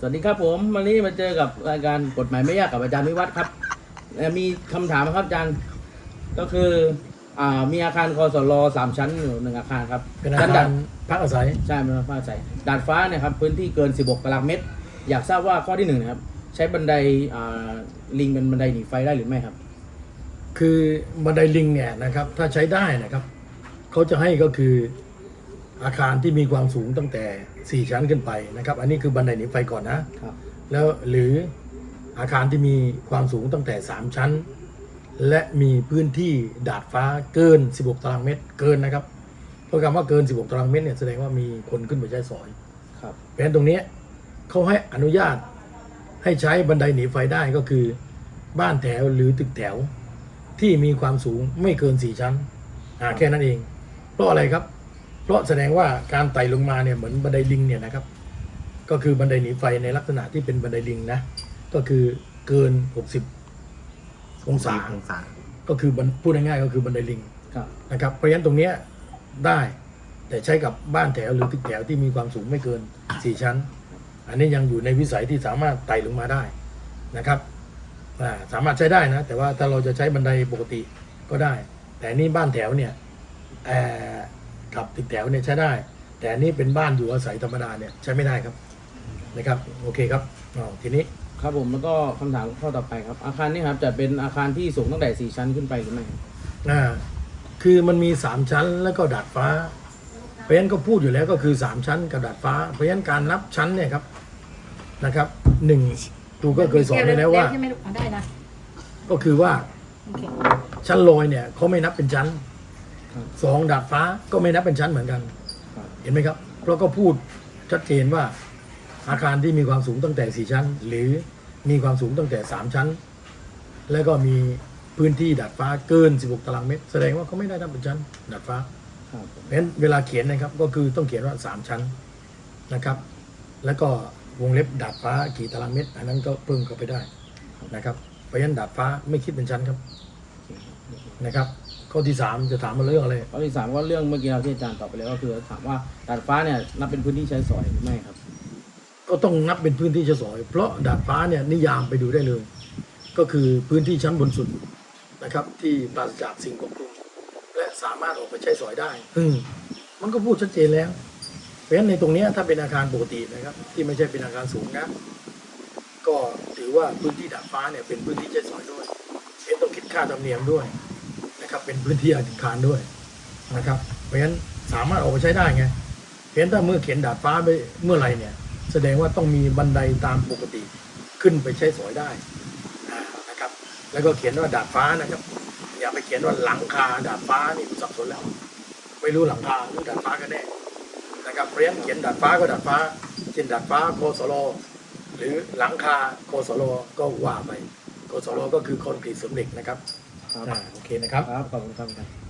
สวัสดีครับผมวันนี้มาเจอกับรายการกฎหมายไม่ยากกับอาจารย์วิวัฒน์ครับเอ่อมีคำถามครับอาจารย์ ก็คืออ่ามีอาคารคอสลสามชั้นอยู่หนึ่งอาคารครับเป็นอาชั้นคาดารดพักอาศัยใช่เป็นฟ้าใสดาดฟ้าเนี่ยครับพื้นที่เกิน 16ตารางเมตร อยากทราบว่าข้อที่หนึ่งนะครับ ใช้บันไดอ่าลิงเป็นบันไดหนีไฟได้หรือไม่ครับ คือบันไดลิงเนี่ยนะครับ ถ้าใช้ได้นะครับเขาจะให้ก็คือ อาคารที่มีความสูงตั้งแต่ 4 ชั้นขึ้นไปนะครับ อันนี้คือบันไดหนีไฟก่อนนะครับแล้วหรืออาคารที่มีความสูงตั้งแต่ 3 ชั้น และมีพื้นที่ดาดฟ้าเกิน 16 ตารางเมตรเกินนะครับเพราะคำว่าเกิน 16 ตารางเมตรเนี่ยแสดงว่ามีคนขึ้นไปใช้สอยครับเพราะฉะนั้นตรงเนี้ยเขาให้อนุญาตให้ใช้บันไดหนีไฟได้ก็คือ บ้านแถวหรือตึกแถวที่มีความสูงไม่เกินสี่ชั้นอ่าแค่นั้นเอง เพราะอะไรครับ เพราะแสดงว่าการไต่ลงมาเนี่ยเหมือนบันไดลิงเนี่ยนะครับ ก็คือบันไดหนีไฟในลักษณะที่เป็นบันไดลิงนะก็คือเกิน 60 องศาองศาก็คือบันพูดง่ายๆก็คือบันไดลิงครับนะครับเพราะฉะนั้นตรงเนี้ยได้ แต่ใช้กับบ้านแถวหรือตึกแถวที่มีความสูงไม่เกิน 4 ชั้น อันนี้ยังอยู่ในวิสัยที่สามารถไต่ลงมาได้นะครับอ่าสามารถใช้ได้นะ แต่ว่าถ้าเราจะใช้บันไดปกติก็ได้ แต่อันนี่บ้านแถวเนี่ยเอ่อ กับตึกแถวเนี่ยใช้ได้ แต่อันนี้เป็นบ้านอยู่อาศัยธรรมดาเนี่ยใช้ไม่ได้ครับนะครับโอเคครับอ๋อทีนี้ครับผมแล้วก็คำถามข้อต่อไปครับ อาคารนี้ครับจะเป็นอาคารที่สูงตั้งแต่สี่ชั้นขึ้นไปหรือไม่ครับอ่าคือมันมีสามชั้นแล้วก็ดาดฟ้า เพราะฉะนั้นก็พูดอยู่แล้วก็คือสามชั้นกับดาดฟ้า เพราะฉะนั้นการนับชั้นเนี่ยครับนะครับหนึ่งครูก็เคยสอนไปแล้วว่าใช่ไหมลูกอะได้นะก็คือว่าโอเคชั้นลอยเนี่ยเขาไม่นับเป็นชั้นครับ สองดาดฟ้าก็ไม่นับเป็นชั้นเหมือนกันครับเห็นไหมครับเพราะก็พูดชัดเจนว่าอาคารที่มีความสูงตั้งแต่สี่ชั้น หรือมีความสูงตั้งแต่สามชั้น แล้วก็มีพื้นที่ดาดฟ้าเกิน 16 ตารางเมตร แสดงว่าเขาไม่ได้นับเป็นชั้นดาดฟ้าครับเพราะฉะนั้นเวลาเขียนนะครับก็คือต้องเขียนว่า 3 ชั้นนะครับ แล้วก็วงเล็บดาดฟ้ากี่ตารางเมตร อันนั้นก็เพิ่มเข้าไปได้นะครับเพราะฉะนั้นดาดฟ้าไม่คิดเป็นชั้นครับนะครับ ข้อที่3จะถามมาเรื่องอะไร ข้อที่สามก็เรื่องเมื่อกี้เราที่อาจารย์ตอบไปแล้วก็คือ ถามว่าดาดฟ้าเนี่ยนับเป็นพื้นที่ใช้สอยหรือไม่ครับ ก็ต้องนับเป็นพื้นที่ใช้สอย เพราะดาดฟ้าเนี่ยนิยามไปดูได้เลย ก็คือพื้นที่ชั้นบนสุดนะครับ ที่ปราศจากสิ่งควบคุม และสามารถออกไปใช้สอยได้ อืมมันก็พูดชัดเจนแล้ว เพราะฉะนั้นในตรงเนี้ยถ้าเป็นอาคารปกตินะครับ ที่ไม่ใช่เป็นอาคารสูงนะก็ถือว่าพื้นที่ดาดฟ้าเนี่ยเป็นพื้นที่ใช้สอยด้วยเป็นต้องคิดค่าธรรมเนียมด้วย นะครับเป็นพื้นที่อาคารด้วยนะครับเพราะฉะนั้นสามารถออกไปใช้ได้ไงเพราะฉะนั้นถ้าเมื่อเขียนดาดฟ้าไปเมื่อไหรเนี่ย แสดงว่าต้องมีบันไดตามปกติขึ้นไปใช้สอยได้นะครับ แล้วก็เขียนว่าดาดฟ้านะครับ อย่าไปเขียนว่าหลังคาดาดฟ้านี่สับสนแล้ว ไม่รู้หลังคาหรือดาดฟ้ากันแน่นะครับเพราะฉะนั้นเขียนดาดฟ้าก็ดาดฟ้าเช่นดาดฟ้าโคสโลหรือหลังคาโคสโลก็ว่าไปโคสโลก็คือคอนกรีตเสริมเหล็กนะครับ ครับ อ่าโอเคนะครับ ครับ ขอบคุณครับอาจารย์